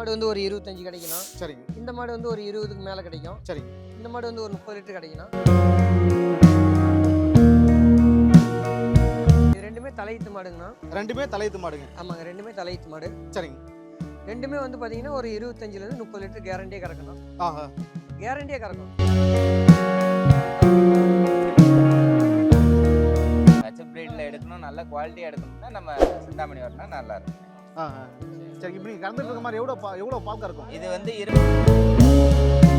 மாடு வந்து ஒரு இருபத்தஞ்சு கிடைக்கணும். சரிங்க. இந்த மாடு வந்து ஒரு இருபதுக்கு மேலே கிடைக்கும். சரிங்க. இந்த மாடு வந்து ஒரு முப்பது லிட்டர் கிடைக்கணும். இது ரெண்டுமே தலையீத்து மாடுங்கண்ணா. ரெண்டுமே தலையத்து மாடுங்க. ஆமாங்க ரெண்டுமே தலையீத்து மாடு. சரிங்க. ரெண்டுமே வந்து பார்த்தீங்கன்னா ஒரு இருபத்தஞ்சிலேருந்து முப்பது லிட்டர் கேரண்டியாக கறக்கணும். ஆஹா. கேரண்டியாக கறக்கணும். ஹெச்எப் பிரீடில் எடுக்கணும் நல்ல குவாலிட்டியாக எடுக்கணும்னா நம்ம சிந்தாமணி வரணும் நல்லா இருக்கும். ஆஹா. சரி இப்போ நீங்கள் கறந்துட்டு இருக்க மாதிரி எவ்வளோ பா எவ்வளோ பால் கறக்கும் இது வந்து இரு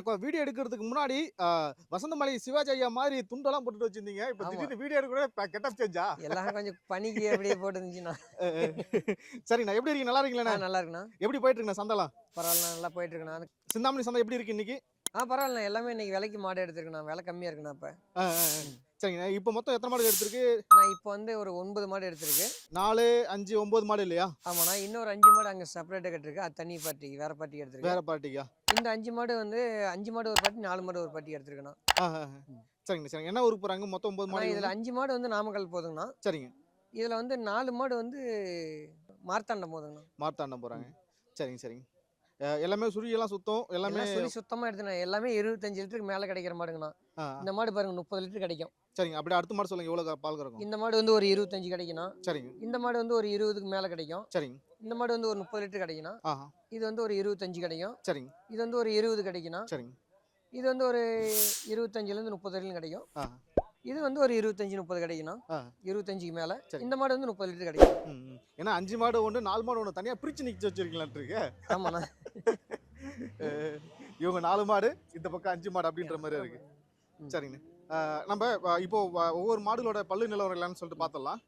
கொ- வீடியோ எடுக்கிறதுக்கு முன்னாடி வசந்தமலை சிவாஜி ஐயா மாதிரி துண்டெல்லாம் போட்டுட்டு வச்சிருந்தீங்க. இப்போ. திடீர்னு வீடியோ எடுக்க கெட்டப் சேஞ்சா? எல்லாம் கொஞ்சம் பனிக்கு அப்படியே போட்டுருந்துச்சுண்ணா. சரிண்ணா எப்படி இருக்கீங்க? நல்லா இருக்கீங்களா நல்லா இருக்குண்ணா. எப்படி போயிட்டு இருக்குண்ணா சந்தெல்லாம் பரவாயில்ல நல்லா போயிட்டு இருக்குண்ணா சிந்தாமணி சந்தை எப்படி இருக்கு இன்னைக்கு? ஆ பரவாயில்ல எல்லாமே இன்னைக்கு விலைக்கு மாடு எடுத்துருக்குண்ணா. விலை கம்மியாக இருக்குண்ணா இப்போ. சரிங்கண்ணா இப்போ மொத்தம் எத்தனை மாடு எடுத்திருக்கு? நான் இப்போ வந்து ஒரு ஒன்பது மாடு எடுத்திருக்கு. நாலு அஞ்சு ஒன்பது மாடு இல்லையா? ஆமாண்ணா இன்னொரு அஞ்சு மாடு அங்கே செப்பரேட்டாக கட்டிருக்கு. அது தனி பார்ட்டி வேற பார்ட்டி எடுத்திருக்கு. வேற பார்ட்டிக்கா இந்த அஞ்சு மாடு வந்து அஞ்சு மாடு ஒரு பார்ட்டி நாலு மாடு ஒரு பார்ட்டி எடுத்திருக்கேண்ணா ஆஹா சரிங்க சரிங்க. என்ன ஊருக்கு போறாங்க? மொத்தம் ஒன்பது மாடு இதில் அஞ்சு மாடு வந்து நாமக்கல் போதுங்கண்ணா. சரிங்க. இதில் வந்து நாலு மாடு வந்து மார்த்தாண்டம் போதுங்கண்ணா. மார்த்தாண்டம் போறாங்க. சரிங்க சரிங்க. எல்லாமே சுரியெல்லாம் சுத்தம் எல்லாமே எல்லாம் சொல்லி சுத்தமாக எடுத்துனேன். எல்லாமே இருபத்தஞ்சு லிட்டருக்கு மேலே கிடைக்கிற மாடுங்கண்ணா. இந்த மாடு பாருங்க முப்பது லிட்டர் கிடைக்கும். சரிங்க. அப்படியே அடுத்த மாடு சொல்லுங்க எவ்வளோ பால் கறக்கும்? இந்த மாடு வந்து ஒரு இருபத்தஞ்சு கிடைக்கணும் சரிங்க. இந்த மாடு வந்து ஒரு இருபதுக்கு மேலே கிடைக்கும். சரிங்க. இந்த மாடு வந்து ஒரு முப்பது லிட்டர் கிடைக்கணும் இது வந்து ஒரு இருபத்தஞ்சு கிடைக்கும். சரிங்க. இது வந்து ஒரு இருபது கிடைக்கணும் சரிங்க. இது வந்து ஒரு இருபத்தஞ்சிலேருந்து முப்பது வரையிலும் கிடைக்கும். இது வந்து ஒரு இருபத்தஞ்சு முப்பது கிடைக்கணும். இருபத்தஞ்சுக்கு மேலே. இந்த மாடு வந்து முப்பது லிட்டர் கிடைக்கும். ஏன்னா அஞ்சு மாடு ஒன்று நாலு மாடு ஒன்று தனியாக பிரிச்சு நிக்க வச்சிருக்கீங்களான் இருக்கு ஆமாண்ணா இவங்க நாலு மாடு இந்த பக்கம் அஞ்சு மாடு அப்படின்ற மாதிரி இருக்கு. சரிங்கண்ணா நம்ம இப்போ ஒவ்வொரு மாடுகளோட பல்லு நிலவரம் இல்லைன்னு சொல்லிட்டு பார்த்துடலாம்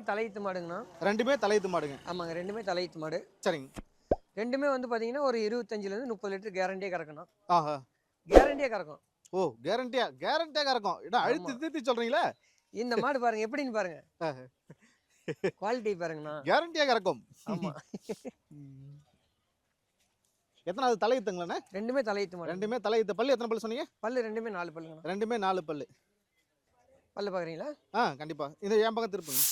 ரெண்டுமே தலையீத்து மாடுங்கண்ணா. ரெண்டுமே தலையத்து மாடுங்க. ஆமாங்க ரெண்டுமே தலையீத்து மாடு. சரிங்க. ரெண்டுமே வந்து பார்த்தீங்கன்னா ஒரு இருபத்தஞ்சிலேருந்து முப்பது லிட்டர் கேரண்டியாக கறக்கணும் ஆஹா. கேரண்டியாக கறக்கும். ஓ கேரண்டியா கேரண்டியா கறக்கும். இடம் அழுத்தி. திருத்தி சொல்றீங்களா? இந்த மாடு பாருங்க எப்படின்னு பாருங்க. குவாலிட்டி பாருங்கண்ணா. கேரண்டியா கறக்கும். ஆமா. எத்தனாவது தலையத்துங்களே ரெண்டுமே தலையீத்து மாடு ரெண்டுமே தலையத்து பல்லு எத்தனை பல்லு சொன்னீங்க? பல்லு ரெண்டுமே நாலு பல்லுங்கண்ணா. ரெண்டுமே நாலு பல்லு. பல்லு பார்க்குறீங்களா ஆ கண்டிப்பா. இந்த என் பக்கம் திருப்புங்க.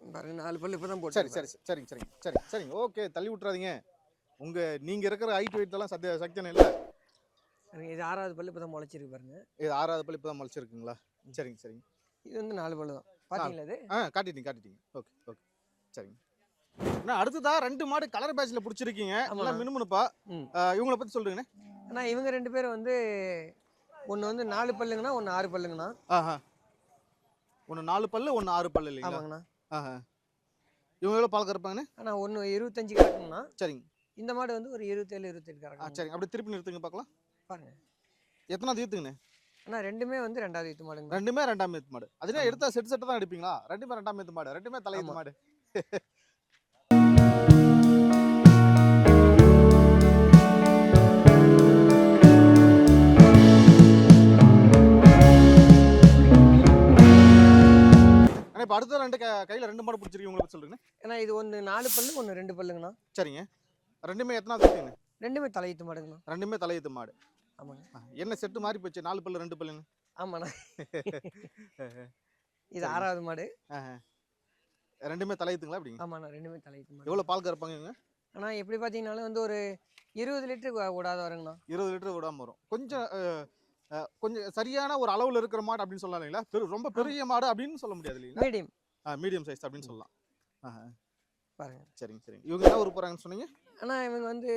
பாருங்க நாலு பல்லு இப்போ தான் போட்டு சரி சரி சரிங்க சரிங்க சரி சரிங்க. ஓகே தள்ளி விட்றாதீங்க உங்க நீங்க இருக்கிற ஹைட் வெயிட் எல்லாம் சத்திய சக்தியான இல்லை. இது ஆறாவது பல்லு இப்போ தான் முளைச்சிருக்கு பாருங்க. இது ஆறாவது பல்லு இப்போ தான் முளைச்சிருக்குங்களா சரிங்க சரிங்க. இது வந்து நாலு பல்லு தான். பார்த்தீங்களா இது? ஆ காட்டிட்டீங்க காட்டிட்டீங்க. Okay okay. சரிங்க. அண்ணா அடுத்ததா ரெண்டு மாடு கலர் பேட்ச்ல பிடிச்சிருக்கீங்க. எல்லாம் மினுமினுப்பா. இவங்கள பத்தி சொல்றீங்கண்ணே. அண்ணா இவங்க ரெண்டு பேரும் வந்து ஒன்று வந்து நாலு பல்லுங்கண்ணா ஒன்று ஆறு பல்லுங்கண்ணா. ஆஹா. ஒன்று நாலு பல்லு ஒன்று ஆறு பல்லு இல்லைங்களா? ஆமாங்கண்ணா. ஆஹா. இவங்க எவ்வளோ பால் கறப்பாங்கண்ணே ஆனால் ஒன்று இருபத்தஞ்சு கறக்குங்கண்ணா. சரிங்க. இந்த மாடு வந்து ஒரு இருபத்தேழு இருபத்தெட்டு ஆ கறக்கும் சரிங்க. அப்படியே திருப்பி நிறுத்துங்க பார்க்கலாம். பாருங்க. எத்தனாவது ஈத்துங்கண்ணே அண்ணா ரெண்டுமே வந்து ரெண்டாவது ஈத்து மாடுங்க. ரெண்டுமே ரெண்டாம் ஏத்து மாடு. அதுனா ஆமா. எடுத்தா செட் செட்டு தான் எடுப்பீங்களா? ரெண்டுமே ரெண்டாம் ஏத்து மாடு. ரெண்டுமே தலையத்து. மாடு. அடுத்த ரெண்டு கையில ரெண்டு மாடு பிடிச்சிருக்கீங்க உங்களை பத்தி சொல்றீங்க ஏன்னா இது ஒன்று நாலு பல்லு ஒன்று ரெண்டு பல்லுங்கண்ணா. சரிங்க. ரெண்டுமே எத்தனாவது ஈத்துங்க ரெண்டுமே தலையீத்து மாடுங்கண்ணா. ரெண்டுமே தலையத்து மாடு. ஆமாங்க. என்ன செட்டு மாறி போச்சு? நாலு பல்லு ரெண்டு பல்லுன்னு. ஆமாண்ணா. இது ஆறாவது மாடு. ரெண்டுமே தலையத்துங்களா அப்படிங்க ஆமாண்ணா ரெண்டுமே தலையீத்து மாடு. எவ்வளோ பால் கறப்பாங்க ஆனால் எப்படி பார்த்தீங்கன்னாலும் வந்து ஒரு இருபது லிட்டர் விடாத வருங்கண்ணா. இருபது லிட்டர் விடாம வரும். கொஞ்சம் கொஞ்சம் சரியான ஒரு அளவுல இருக்கிற மாடு அப்படின்னு சொல்லலாம் இல்லைங்களா? பெரு ரொம்ப பெரிய மாடு அப்படின்னு சொல்ல முடியாது இல்லைங்களா? மீடியம். மீடியம் சைஸ் அப்படின்னு சொல்லலாம். பாருங்க. சரிங்க சரிங்க. இவங்க என்ன ஊர் போறாங்கன்னு சொன்னீங்க? ஆனால் இவங்க வந்து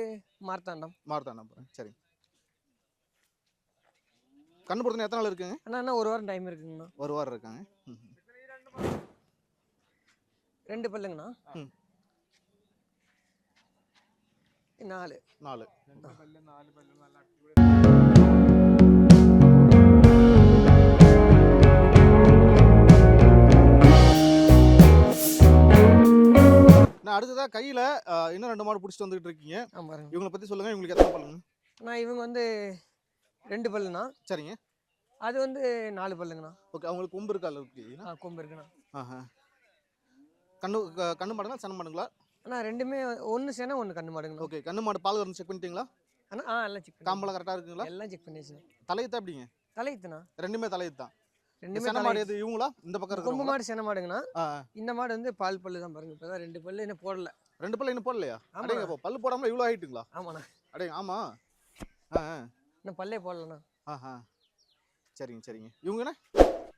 மார்த்தாண்டம். மார்த்தாண்டம் போறேன். சரிங்க. கண்ணு பொறுத்தன எத்தனை நாள் இருக்குங்க? அண்ணா இன்னும் ஒரு வாரம் டைம் இருக்குங்கண்ணா. ஒரு வாரம் இருக்காங்க. ரெண்டு பல்லுங்கண்ணா. ம். நாலு. நாலு. நான் அடுத்ததா கையில இன்னும் ரெண்டு மாடு பிடிச்சிட்டு வந்துகிட்டு இருக்கீங்க. ஆ பாருங்க. இவங்களை பத்தி சொல்லுங்க இவங்களுக்கு எத்தனை பல்லுங்க? நான் இவங்க வந்து ரெண்டு பல்லுண்ணா. சரிங்க. அது வந்து நாலு பல்லுங்கண்ணா. ஓகே அவங்களுக்கு கொம்பு இருக்கா இருக்கு? கொம்பு இருக்குண்ணா. ஆஹா. கண்ணு கண்ணு மாடுங்களா சன மாடுங்களா? அண்ணா ரெண்டுமே ஒன்று சேனா ஒன்று கண்ணு மாடுங்கண்ணா. ஓகே கண்ணு மாடு பால் கறந்து செக் பண்ணிட்டீங்களா? அண்ணா ஆ எல்லாம் செக் காம்பெல்லாம் கரெக்டாக இருக்குங்களா? எல்லாம் செக் பண்ணியாச்சு. தலையத்தா எப்படிங்க? தலையுத்துண்ணா. ரெண்டுமே தலையத்து? தான் ரெண்டுமே சென மாடு எது இவங்களா? இந்த பக்கம் கொம்பு இருக்கிறவங்களா மாடு சென மாடுங்கண்ணா இந்த மாடு வந்து பால் பல்லு தான் பாருங்க. இப்போதான் ரெண்டு பல்லு இன்னும் போடல. ரெண்டு பல்லு இன்னும் போடலையா? ஆமாண்ணா. அடேங்க அப்போ பல்லு போடாமல இவ்வளோ ஆயிட்டுங்களா? ஆமாண்ணா. அடேங்க ஆமா. இன்னும் பல்லே போடலண்ணா. ஆஹா சரிங்க சரிங்க. இவங்கண்ணே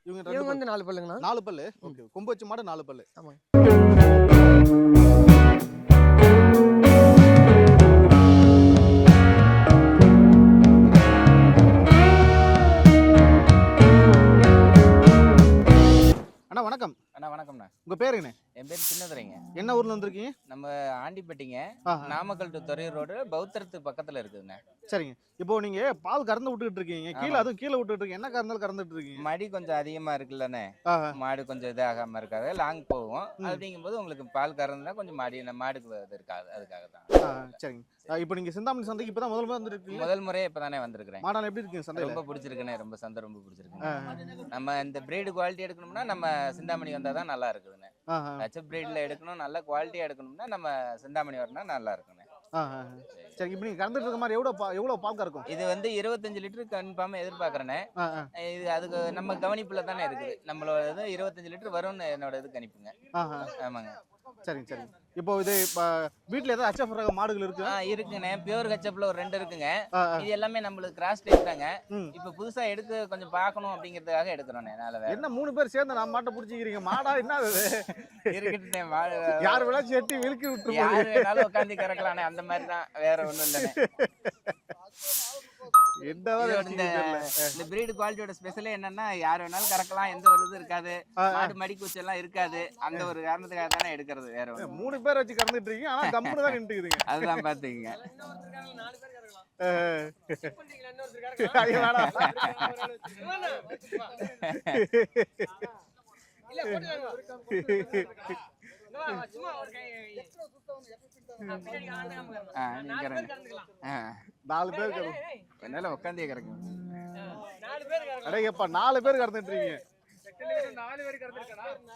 இவங்க இவங்க. வந்து நாலு பல்லுங்கண்ணா. நாலு பல்லு? ஓகே கொம்பு வச்ச மாடு நாலு பல்லு. ஆமாங்க. பேர் சின்னதுரைங்க. என்ன ஊர்ல வந்திருக்கீங்க? நம்ம ஆண்டிப்பட்டிங்க. நாமக்கல் டு துறையூர் ரோடு பௌத்தரத்து பக்கத்துல இருக்குதுண்ணே சரிங்க. இப்போ நீங்க பால் கறந்து விட்டுட்டு இருக்கீங்க. கீழே. அதுவும் கீழே விட்டுட்டு இருக்கீங்க என்ன கறந்தாலும் கறந்துட்டு இருக்கீங்க? மடி கொஞ்சம் அதிகமா இருக்குல்லண்ணே. மாடு கொஞ்சம் இதாகாம இருக்காது. லாங் போகும். ம். அப்படிங்கும்போது உங்களுக்கு பால் கறந்துனா கொஞ்சம் மடி மாடுக்கு இது இருக்காது. அதுக்காக தான் சரிங்க. இப்போ நீங்க சிந்தாமணி சந்தைக்கு இப்பதான் முதல் முதல் வந்துருக்கீங்க முதல் முறையே இப்பதானே வந்திருக்கிறேன். மாடால எப்படி இருக்கீங்க சந்தையில? ரொம்ப பிடிச்சிருக்குண்ணே ரொம்ப சந்தை ரொம்ப பிடிச்சிருக்கு நம்ம இந்த பிரீடு குவாலிட்டி எடுக்கணும்னா நம்ம சிந்தாமணி வந்தால் தான் நல்லா இருக்குதுண்ணே. ஹெச்எப் பிரீடில் எடுக்கணும் நல்ல குவாலிட்டியாக எடுக்கணும்னா நம்ம சிந்தாமணி வரணும் நல்லா இருக்குண்ணே. சரி இப்போ நீங்க கறந்துட்டு இருக்க மாதிரி எவ்வளவு பா எவ்வளவு பால் கறக்கும்? இது வந்து இருபத்தஞ்சு லிட்டர் கன்ஃபார்மாக எதிர்பார்க்குறேனே இது அதுக்கு நம்ம கவனிப்பில் தானே இருக்குது. நம்மளோட இது இருபத்தஞ்சு லிட்டர் வரும்னு என்னோட இது கணிப்புங்க. ஆமாங்க. சரிங்க சரிங்க. இப்போ இது வீட்டில் ஏதாவது அச்சப் ரக மாடுகள் இருக்கு இருக்குண்ணே பியூர் ஹெச்எப்ல ஒரு ரெண்டு இருக்குங்க. இது எல்லாமே நம்மளுக்கு கிராஸ் ம். இப்போ புதுசா எடுத்து கொஞ்சம் பார்க்கணும் அப்படிங்கிறதுக்காக எடுக்கிறோண்ணே வேற. என்ன மூணு பேர் சேர்ந்து நான் மாட்டை பிடிச்சிக்கிறீங்க? மாடா என்ன இருக்கட்டுண்ணே மாடு யார் வேணாச்சும் எட்டி விழுக்கி யார் வேணாலும் உட்காந்து கறக்கலாண்ணே அந்த மாதிரி தான் வேற ஒன்றும் இல்லைண்ணே. இந்த இந்த பிரீடு குவாலிட்டியோட ஸ்பெஷலே என்னன்னா யார் வேணாலும் கறக்கலாம் எந்த ஒரு இது இருக்காது. மாடு மடி குச்சி எல்லாம் இருக்காது. அந்த ஒரு காரணத்துக்காக தானே எடுக்கிறது வேற மூணு பேர் வச்சு கறந்துட்டு இருக்கீங்க. ஆனா கம்பெனி தான் நின்றுக்குதுங்க அதுதான் வேணாம். இல்ல நாலு பேர் என்னால உட்காந்தே பேர் கறக்கலாம் அடேங்கப்பா நாலு பேர் கறந்துட்டு இருக்கீங்க. நாலு பேர் கறந்துருக்கா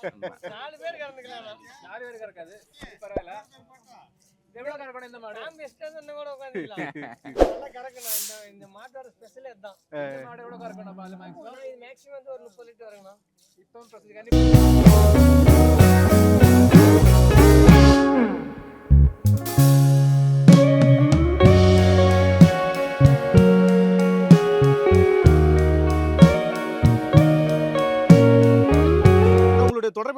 ஆமா. நாலு பேர் கறந்துக்கலாம் நாலு பேர் கறக்காது பரவாயில்ல. எவ்வளவு கறக்கணும் இந்த மாட்டோட ஸ்பெஷல் இதுதான். இந்த மாடு எவ்வளவு கறக்கணும் மேக்ஸிமம் வந்து ஒரு முப்பது லிட்டர் வரணும் இப்போ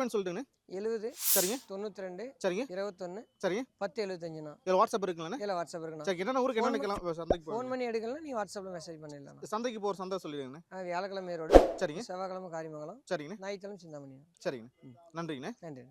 கண்டிப்பா உங்களுடைய தொடர்புன்னு சொல்லிட்டுங்க எழுபது சரிங்க. தொண்ணூத்தி ரெண்டு சரிங்க. இருபத்தொன்னு சரிங்க. பத்து எழுபத்தஞ்சுண்ணா இதில் வாட்ஸ்அப் இருக்குங்களா இல்லை வாட்ஸ்அப் இருக்குண்ணா. சரி என்னென்ன ஊருக்கு என்னென்ன கிளம்ப சந்தைக்கு ஃபோன் பண்ணி எடுக்கலாம் நீ வாட்ஸ்அப்பில் மெசேஜ் பண்ணிடலாம் சந்தைக்கு போகிற சந்தை சொல்லிடுங்கண்ணே வியாழக்கிழமை ரோடு. சரிங்க. செவ்வாய்க்கிழமை காரிமங்கலம். சரிங்கண்ணே. ஞாயிற்றுக்கிழமை சிந்தாமணி சரிங்கண்ணே. நன்றிங்கண்ணே. நன்றி